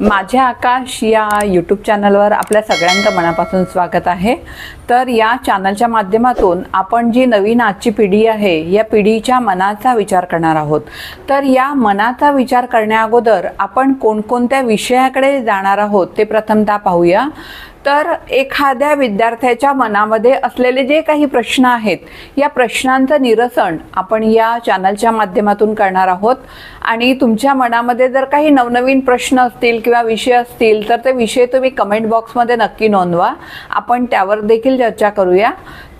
माझे आकाश या यूट्यूब चॅनलवर आपल्या सगळ्यांचं मनापासून स्वागत आहे. तर या चॅनलच्या माध्यमातून आपण जी नवीन आजची पिढी आहे या पिढीच्या मनाचा विचार करणार आहोत. तर या मनाचा विचार करण्याअगोदर आपण कोणकोणत्या विषयाकडे जाणार आहोत ते प्रथमतः पाहूया. तर एखाद्या विद्यार्थ्याच्या मनामध्ये असलेले जे काही प्रश्न आहेत या प्रश्नांचं निरसन आपण या चॅनलच्या माध्यमातून करणार आहोत. आणि तुमच्या मनामध्ये जर काही नवनवीन प्रश्न असतील किंवा विषय असतील तर ते विषय तुम्ही कमेंट बॉक्समध्ये नक्की नोंदवा. आपण त्यावर देखील चर्चा करूया.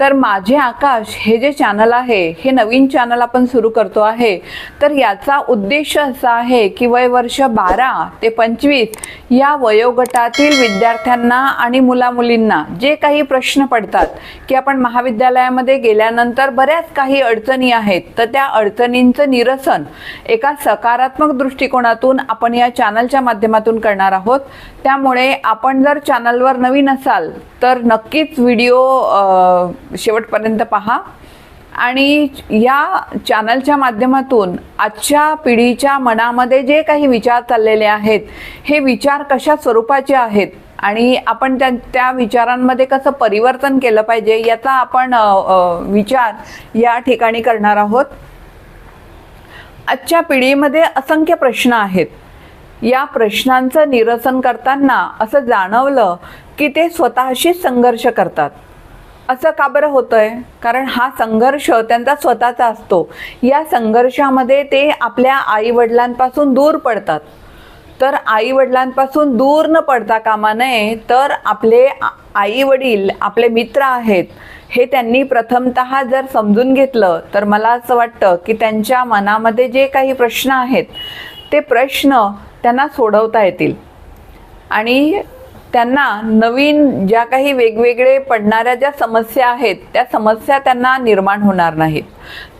तर माझे आकाश हे जे चॅनल आहे हे नवीन चॅनल आपण सुरू करतो आहे तर याचा उद्देश असा आहे की वय वर्ष बारा ते पंचवीस या वयोगटातील विद्यार्थ्यांना आणि मुलामुलींना जे काही प्रश्न पडतात की आपण महाविद्यालयामध्ये गेल्यानंतर बऱ्याच काही अडचणी आहेत तर त्या अडचणींचं निरसन एका सकारात्मक दृष्टिकोनातून आपण या चॅनलच्या माध्यमातून करणार आहोत. त्यामुळे आपण जर चॅनलवर नवीन असाल तर नक्कीच व्हिडिओ शेवटपर्यंत पहा. आणि या चॅनलच्या माध्यमातून आजच्या पिढीच्या मनामध्ये जे काही विचार चाललेले आहेत हे विचार कशा स्वरूपाचे आहेत? आणि आपण त्या त्या विचारांमध्ये कसं परिवर्तन केलं पाहिजे याचा आपण विचार या ठिकाणी करणार आहोत. आजच्या पिढीमध्ये असंख्य प्रश्न आहेत. या प्रश्नांचं निरसन करताना असं जाणवलं की ते स्वतःशी संघर्ष करतात. असं का बरं होतंय? कारण हा संघर्ष त्यांचा स्वतःचा असतो. या संघर्षामध्ये ते आपल्या आईवडिलांपासून दूर पडतात. तर आई वडिलांपासून दूर न पडता कामा नये तर आपले आई वडील आपले मित्र आहेत. हे त्यांनी प्रथमतः जर समजून घेतलं तर मला असं वाटतं की त्यांच्या मनामध्ये जे काही प्रश्न आहेत ते प्रश्न त्यांना सोडवता येतील. आणि त्यांना नवीन ज्या काही वेगवेगळे पडणाऱ्या ज्या समस्या आहेत त्या समस्या त्यांना निर्माण होणार नाहीत.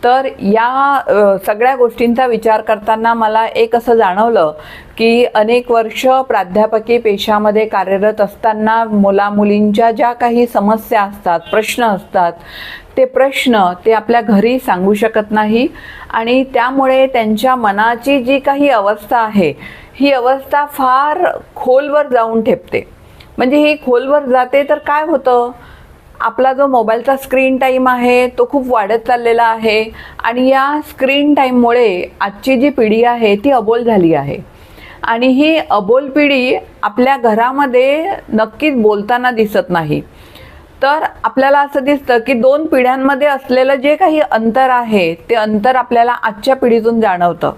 तर या सगळ्या गोष्टींचा विचार करताना मला एक असं जाणवलं की अनेक वर्ष प्राध्यापकी पेशामध्ये कार्यरत असताना मुलामुलींच्या ज्या काही समस्या असतात प्रश्न असतात ते प्रश्न ते आपल्या घरी सांगू शकत नाही आणि त्यामुळे त्यांच्या मनाची जी काही अवस्था आहे ही अवस्था फार खोलवर जाऊन ठेपते. म्हणजे ही खोलवर जाते तर काय होतं? आपला जो मोबाईलचा स्क्रीन टाईम आहे तो खूप वाढत चाललेला आहे आणि या स्क्रीन टाईममुळे आजची जी पिढी आहे ती अबोल झाली आहे. आणि ही अबोल पिढी आपल्या घरामध्ये नक्कीच बोलताना दिसत नाही. तर आपल्याला असं दिसतं की दोन पिढ्यांमध्ये असलेलं जे काही अंतर आहे ते अंतर आपल्याला आजच्या पिढीतून जाणवतं.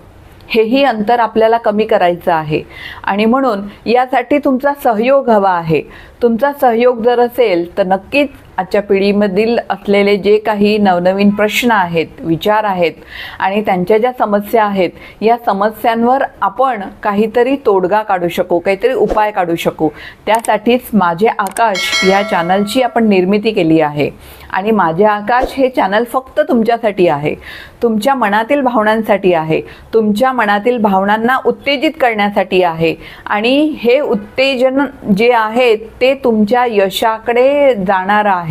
हेही अंतर आपल्याला कमी करायचं आहे. आणि म्हणून यासाठी तुमचा सहयोग हवा आहे. तुमचा सहयोग जर असेल तर नक्कीच आजच्या पिढीमधील असलेले जे काही नवनवीन प्रश्न आहेत विचार आहेत आणि त्यांच्या ज्या समस्या आहेत या समस्यांवर आपण काहीतरी तोडगा काढू शकू काहीतरी उपाय काढू शकू. त्यासाठीच माझे आकाश या चॅनलची आपण निर्मिती केली आहे. आणि माझे आकाश हे चॅनल फक्त तुमच्यासाठी आहे. तुमच्या मनातील भावनांसाठी आहे. तुमच्या मनातील भावनांना उत्तेजित करण्यासाठी आहे. आणि हे उत्तेजन जे आहे ते तुमच्या यशाकडे जाणार आहे.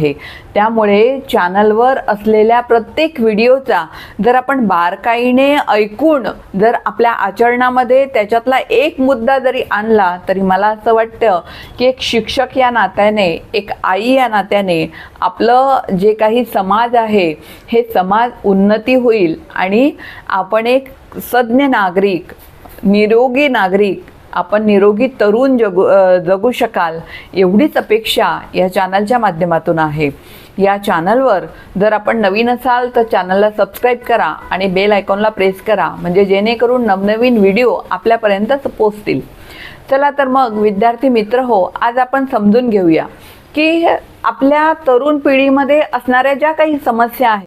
त्यामुळे चॅनलवर असलेल्या प्रत्येक व्हिडिओचा जर आपण बारकाईने ऐकून जर आपल्या आचरणामध्ये त्याच्यातला एक मुद्दा जरी आणला तरी मला असं वाटतं की एक शिक्षक या नात्याने एक आई या नात्याने आपलं जे काही समाज आहे हे समाज उन्नती होईल आणि आपण एक सज्ञ नागरिक निरोगी नागरिक आपण निरोगी तरुण जगू जगू शकाल एवढीच अपेक्षा या चॅनलच्या माध्यमातून आहे. या चॅनलवर जर आपण नवीन असाल तर चॅनलला सबस्क्राईब करा आणि बेल आयकॉनला प्रेस करा म्हणजे जेणेकरून नवनवीन व्हिडिओ आपल्यापर्यंतच पोचतील चला तर मग विद्यार्थी मित्र हो आज आपण समजून घेऊया की आपल्या तरुण पिढीमध्ये असणाऱ्या ज्या काही समस्या आहेत